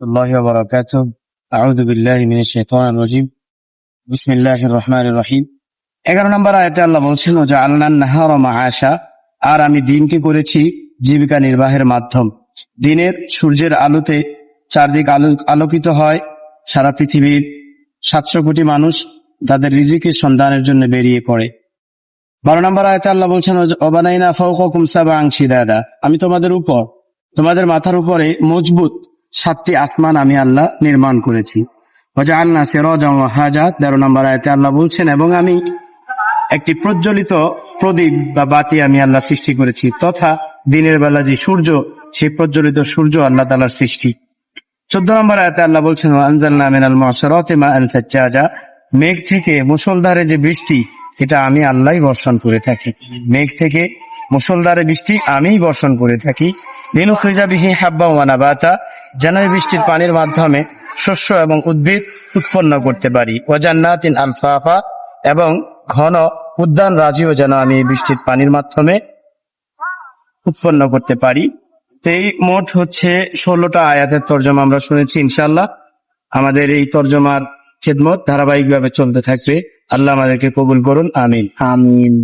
الله وبركاته أعوذ بالله من الشيطان الرجيم بسم الله الرحمن الرحيم এগারো নম্বর আয়াতে আল্লাহ বলছেন যে আল্লাহ নাহার মাহাশা আর আমি দিনকে করেছি জীবিকা নির্বাহের মাধ্যম দিনের সূর্যের আলোতে চারদিক আলো আলোকিত হয় সারা পৃথিবীর সাতশো কোটি মানুষ তাদের রিজিকের সন্ধানের জন্য বেরিয়ে পড়ে বারো নম্বর আয়তে আল্লাহ বলছেন অবানাইনা ফৌকুম সাবা আংশি দাদা আমি তোমাদের উপর তোমাদের মাথার উপরে মজবুত সাতটি আসমান আমি আল্লাহ নির্মাণ করেছি। আল্লাহ সেরজ হাজা তেরো নম্বর আয়তে আল্লাহ বলছেন, এবং আমি একটি প্রজ্বলিত প্রদীপ বা বাতি আমি আল্লাহ সৃষ্টি করেছি, তথা দিনের বেলা যে সূর্য, সেই প্রজ্বলিত সূর্য আল্লাহ তালার সৃষ্টি। চোদ্দ নম্বর আয়তে আল্লাহ বলছেন আল মেঘ থেকে মুসলধারে যে বৃষ্টি এটা আমি আল্লাহ বর্ষণ করে থাকি। মেঘ থেকে মুসলধারে বৃষ্টি আমিই বর্ষণ করে থাকি। নীলু খিজাবিহি হাব্বা ওয়ানাবাতা যেন এই বৃষ্টির পানির মাধ্যমে শস্য এবং উদ্ভিদ উৎপন্ন করতে পারি। ওয়াজান্নাতিন আলফাফা, এবং ঘন উদ্যান রাজিও যেন আমি বৃষ্টির পানির মাধ্যমে উৎপন্ন করতে পারি। তো এই মোট হচ্ছে ষোলোটা আয়াতের তর্জমা আমরা শুনেছি ইনশাল্লাহ আমাদের এই তর্জমার খেদমত ধারাবাহিকভাবে চলতে থাকবে। আল্লাহ আমাদেরকে কবুল করুন আমিন। আমিন।